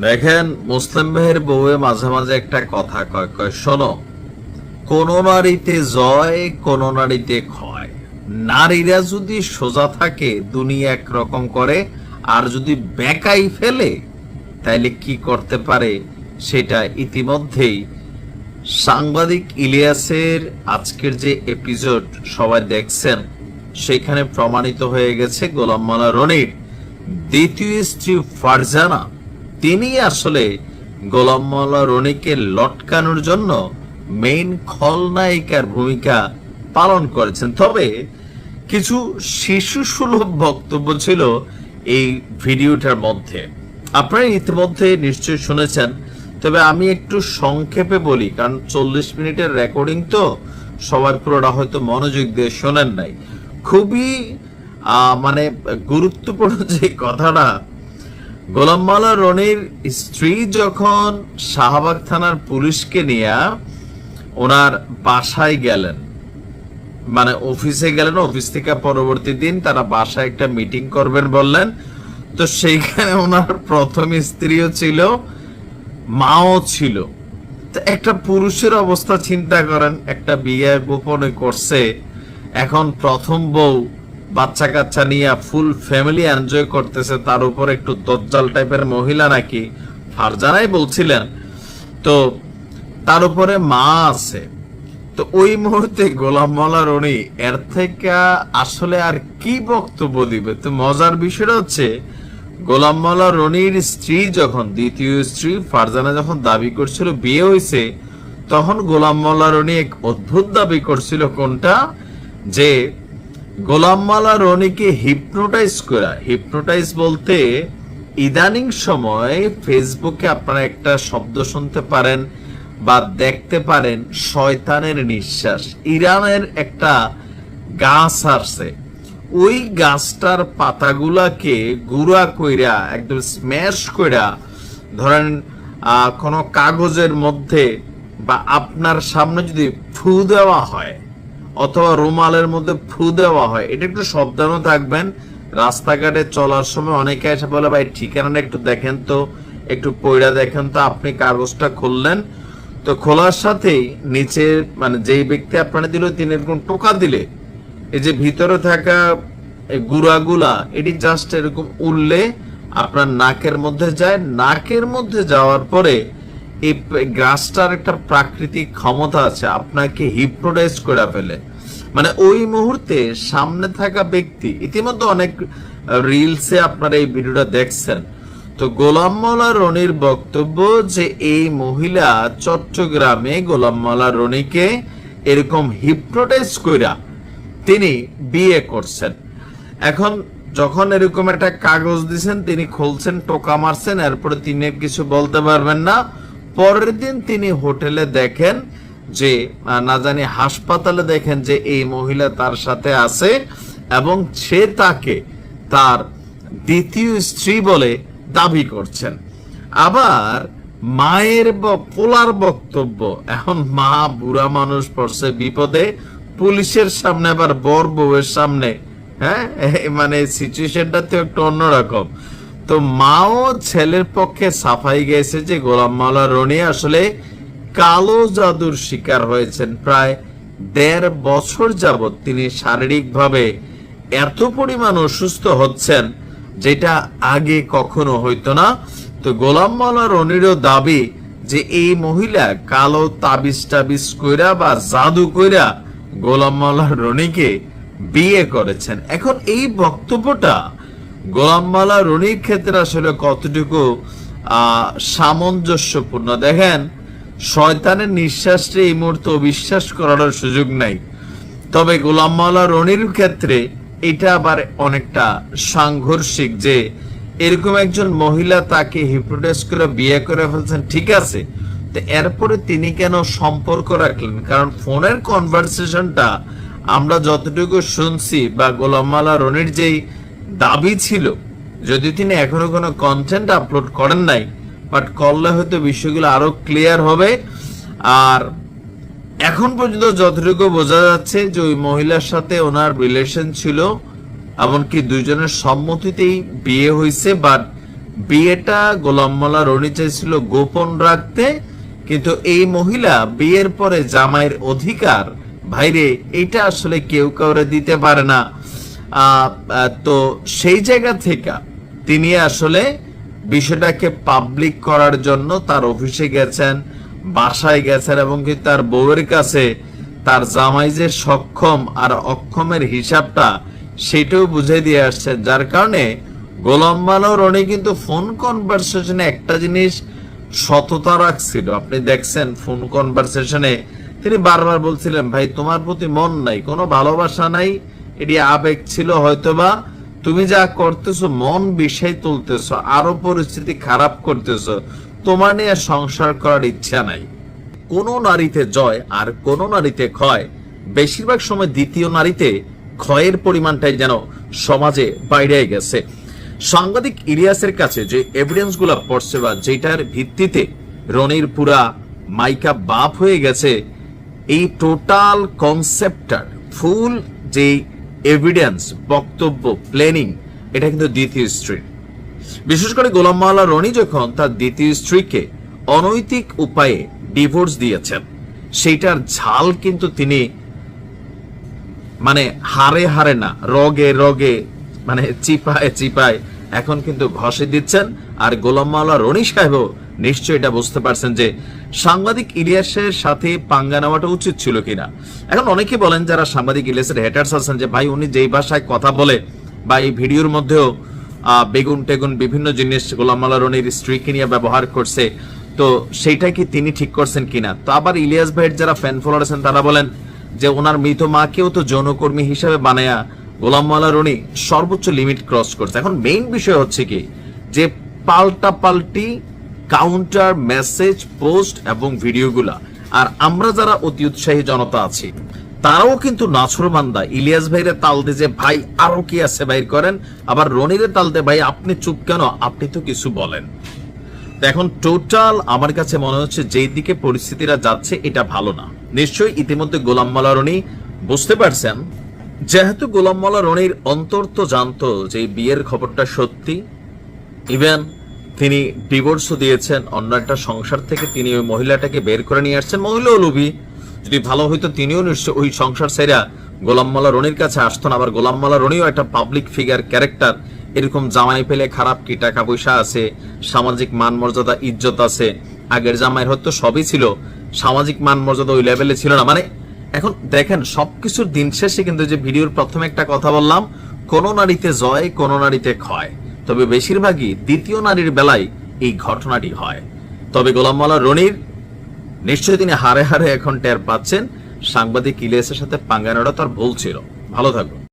দেখেন মুসলিম ভাইয়ের বউয়ে মাঝে মাঝে একটা কথা কয় কয়, শোনো, কোন নারীতে জয়, কোন নারীতে ক্ষয়। নারীরা যদি সোজা থাকে, দুনিয়া একরকম করে, আর যদি বেকাই ফেলে, তাইলে কি করতে পারে? সেটা ইতিমধ্যেই সাংবাদিক ইলিয়াসের আজকের যে এপিসোড সবাই দেখছেন, সেখানে প্রমাণিত হয়ে গেছে গোলাম মালা রনির দ্বিতীয় স্ত্রী ফারজানা তিনি আসলে গোলাম মাওলা রনিকে লটকানোর জন্য মেইন খলনায়িকার ভূমিকা পালন করেছেন। তবে কিছু শিশু সুলভ বক্তব্য ছিল এই ভিডিওটার মধ্যে। আপনারা ইতিমধ্যে নিশ্চয়ই শুনেছেন, তবে আমি একটু সংক্ষেপে বলি, কারণ চল্লিশ মিনিটের রেকর্ডিং তো সবার পুরোটা হয়তো মনোযোগ দিয়ে শোনেন নাই। খুবই মানে গুরুত্বপূর্ণ যে কথাটা গোলাম মাওলা রনির স্ত্রী যখন শাহবাগ থানার পুলিশকে নিয়ে ওনার বাসায় গেলেন মানে অফিসে গেলেন, অফিস থেকে পরবর্তী দিন তারা বাসায় একটা মিটিং করবেন বললেন। তো সেইখানে ওনার প্রথম স্ত্রীও ছিল, মাও ছিল। একটা পুরুষের অবস্থা চিন্তা করেন, একটা বিয়ে গোপনে করছে, এখন প্রথম বউ বাচ্চা কাচ্চা নিয়ে ফুল ফ্যামিলি এনজয় করতেছে, তার উপর একটু দজ্জাল টাইপের মহিলা নাকি? ফারজানাই বলছিলেন। তো তার উপরে মা আছে। তো ওই মুহূর্তে গোলাম মাওলা রনি এর থেকে আসলে আর কি বক্তব্য দিবে? তো মজার বিষয়টা হচ্ছে, গোলাম মাওলা রনির স্ত্রী যখন, দ্বিতীয় স্ত্রী ফারজানা যখন দাবি করছিল বিয়ে হয়েছে তখন গোলাম মাওলা রনি এক অদ্ভুত দাবি করছিল কোনটা? যে গোলাম মাওলা রনিকে হিপনোটাইজ করা। হিপনোটাইজ বলতে ইদানিং সময় ফেসবুকে আপনারা একটা শব্দ শুনতে পারেন বা দেখতে পারেন, শয়তানের নিঃশ্বাস। ইরানের একটা গাছ আসছে। ওই গাছটার পাতাগুলাকে গুঁড়া কইরা, একদম স্ম্যাশ কইরা, ধরেন কোনো কাগজের মধ্যে বা আপনার সামনে যদি ফু দেওয়া হয় অথবা রুমালের মধ্যে ফু দেওয়া হয়। এটা একটু সাবধানও থাকবেন। রাস্তাঘাটে চলার সময় অনেকে এসে বলে, ভাই, ঠিকানাটা একটু দেখেন তো, একটু পয়রা দেখেন তো, আপনি কাগজটা খুললেন। তো খোলার সাথেই নিচে মানে যেই ব্যক্তি আপনারা দিল, তিনি এরকম টোকা দিলে, এই যে ভিতরে থাকা গুড়াগুলা, এটি জাস্ট এরকম উঠলে আপনার নাকের মধ্যে যায়। নাকের মধ্যে যাওয়ার পরে এই গাছটার একটা প্রাকৃতিক ক্ষমতা আছে, আপনাকে হিপনোটাইজ করে ফেলে। মানে ওই মুহূর্তে সামনে থাকা ব্যক্তি, ইতিমধ্যে অনেক রিলসে আপনারা এই ভিডিওটা দেখছেন। তো গোলাম মাওলা রনির বক্তব্য যে এই মহিলা চট্টগ্রামে গোলাম মাওলা রনিকে এরকম হিপ্রোটাইজ কইরা তিনি বিয়ে করছেন। এখন যখন এরকম একটা কাগজ দিছেন, তিনি খুলছেন, টোকা মারছেন, এরপরে তিনি কিছু বলতে পারবেন না। পরের দিন তিনি হোটেলে দেখেন যে না জানি হাসপাতালে দেখেন যে এই মহিলা তার সাথে আছে এবং সে তাকে তার দ্বিতীয় স্ত্রী বলে দাবি করছেন। আবার মায়ের পোলার বক্তব্য, এখন মা বুড়া মানুষ পড়ছে বিপদে, পুলিশের সামনে আবার বর বউয়ের সামনে হ্যাঁ? মানে সিচুয়েশনটা তো একটু অন্যরকম। তো মাও ছেলের পক্ষে সাফাই গেছে যে গোলাম মাওলা রনি আসলে কালো জাদুর শিকার হয়েছেন। প্রায় দেড় বছর যাবৎ তিনি শারীরিকভাবে এত পরিমাণ অসুস্থ হচ্ছেন, যেটা আগে কখনো হইতো না। তো গোলাম মাওলা রনিরও দাবি যে এই মহিলা কালো তাবিজ টাবিজ কইরা বা জাদু কইরা গোলাম মাওলা রনিকে বিয়ে করেছেন। এখন এই বক্তব্যটা গোলাম মাওলা রনির ক্ষেত্রে আসলে কতটুকু সামঞ্জস্যপূর্ণ? দেখেন, শয়তানের নিঃশ্বাসটা এই মুহূর্তে অবিশ্বাস করার সুযোগ নাই। তবে গোলাম মাওলা রনির ক্ষেত্রে এটা আবার অনেকটা সাংঘর্ষিক যে, এরকম একজন মহিলা তাকে হিপ্রোটাইজ করে বিয়ে করে ফেলছেন, ঠিক আছে। তো এরপরে তিনি কেন সম্পর্ক রাখলেন? কারণ ফোনের কনভারসেশনটা আমরা যতটুকু শুনছি বা গোলাম মাওলা রনির যেই দাবি ছিল, যদি তিনি এখনও কোনো কন্টেন্ট আপলোড করেন নাই বাট করলে হয়তো বিষয়গুলো আরও ক্লিয়ার হবে। আর এখন পর্যন্ত যতটুকু বোঝা যাচ্ছে যে ওই মহিলার সাথে ওনার রিলেশন ছিল, এমনকি দুইজনের সম্মতিতেই বিয়ে হয়েছে বাট বিয়েটা গোলাম মোল্লা রনি চাইছিল গোপন রাখতে, কিন্তু এই মহিলা বিয়ের পরে জামাইয়ের অধিকার, ভাইরে এটা আসলে কেউ কাউরে দিতে পারে না। তো সেই জায়গা থেকে তিনি আসলে বিষয়টাকে পাবলিক করার জন্য তার অফিসে গেছেন, বাসায় গেছেন এবং কি তার বউয়ের কাছে তার জামাই যে সক্ষম আর অক্ষমের হিসাবটা সেটাও বুঝে দিয়ে আসছে। যার কারণে গোলাম মালো রনি কিন্তু ফোন কনভারসেশনে একটা জিনিস সততা রাখছিল। আপনি দেখছেন ফোন কনভারসেশনে তিনি বারবার বলছিলেন, ভাই, তোমার প্রতি মন নাই, কোনো ভালোবাসা নাই এটি আবেগ ছিল, হয়তোবা তুমি যা করতেছো, মন বিষয় তুলতেছো, আরও পরিস্থিতি খারাপ করতেছো, তোমার নিয়ে সংসার করার ইচ্ছা নাই। কোন নারীতে জয় আর কোন নারীতে ক্ষয়। বেশিরভাগ সময় দ্বিতীয় নারীতে ক্ষয়ের পরিমাণটাই যেন সমাজে বাইরে গেছে। সাংবাদিক ইলিয়াসের কাছে যে এভিডেন্সগুলা পড়ছে বা যেটার ভিত্তিতে রনির পুরা মাইকা বাপ হয়ে গেছে, এই টোটাল কনসেপ্টটার ফুল যে এভিডেন্স বক্তব্য প্ল্যানিং এটা কিন্তু দ্বিতীয় স্ত্রী। বিশেষ করে গোলাম মাওলা রনি যখন তার দ্বিতীয় স্ত্রীকে অনৈতিক উপায়ে ডিভোর্স দিয়েছেন, সেইটার ঝাল কিন্তু তিনি মানে হারে হারে না, রগে রগে মানে চিপায় চিপায় এখন কিন্তু ঘষে দিচ্ছেন। আর গোলাম মাওলা রনি সাহেবও নিশ্চয়ই এটা বুঝতে পারছেন যে সাংবাদিক ইলিয়াসের সাথে পাঙ্গা নেওয়াটা উচিত ছিল কিনা? এখন অনেকে বলেন যারা সাংবাদিক ইলিয়াসের হেটার্স আছেন যে, ভাই, উনি যেই ভাষায় কথা বলে বা এই ভিডিওর মধ্যেও বেগুন টেগুন বিভিন্ন জিনিস, গোলাম রনির স্ত্রীকে নিয়ে ব্যবহার করছে। তো সেইটা কি তিনি ঠিক করছেন কিনা? তো আবার ইলিয়াস ভাইয়ের যারা ফ্যান ফলোয়ার আছেন, তারা বলেন যে, ওনার মৃত মাকেও তো যৌনকর্মী হিসেবে বানায়া গোলাম মাওলা রনি সর্বোচ্চ লিমিট ক্রস করছে। এখন মেইন বিষয় হচ্ছে কি? যে পাল্টা পাল্টি কাউন্টার মেসেজ পোস্ট এবং ভিডিওগুলা আর আমরা যারা অতি উৎসাহী জনতা আছি, তারাও কিন্তু নাছরবান্দা ইলিয়াস ভাইরে তালতে যে, ভাই, আরও কি আছে বাইর করেন? আবার রনিরে তালতে ভাই, আপনি চুপ কেন? আপনি তো কিছু বলেন। এখন টোটাল আমার কাছে মনে হচ্ছে যেই দিকে পরিস্থিতিটা যাচ্ছে, এটা ভালো না। নিশ্চয়ই ইতিমধ্যে গোলাম মালা রনি বুঝতে পারছেন, যেহেতু গোলাম মালা রনির অন্তর তো জানতো যে বিয়ের খবরটা সত্যি ইভেন তিনি ডিভোর্সও দিয়েছেন, অন্য একটা সংসার থেকে তিনি ওই মহিলাটাকে বের করে নিয়ে আসছেন। মহিলাও লোভী। যদি ভালো হইতো তিনিও নিশ্চয় ওই সংসার সেরা গোলাম মালা রনির কাছে আসতো না আবার গোলাম মালা রনিও একটা পাবলিক ফিগার ক্যারেক্টার এরকম জামাই পেলে খারাপ কি টাকা পয়সা আছে, সামাজিক মান মর্যাদা, ইজ্জত আছে, আগের জামাইয়ের হয়তো সবই ছিল, সামাজিক মান মর্যাদা ওই লেভেলে ছিল না। মানে এখন দেখেন, সবকিছুর দিন শেষে কিন্তু যে ভিডিওর প্রথমে একটা কথা বললাম, কোন নারীতে জয়, কোন নারীতে ক্ষয়। তবে বেশিরভাগই দ্বিতীয় নারীর বেলায় এই ঘটনাটি হয়। তবে গোলাম মাল্লা রনির, নিশ্চয়ই তিনি হারে হারে এখন টের পাচ্ছেন। সাংবাদিক ইলিয়াসের সাথে পাঙ্গানোটা তার ভুল ছিল। ভালো থাকুন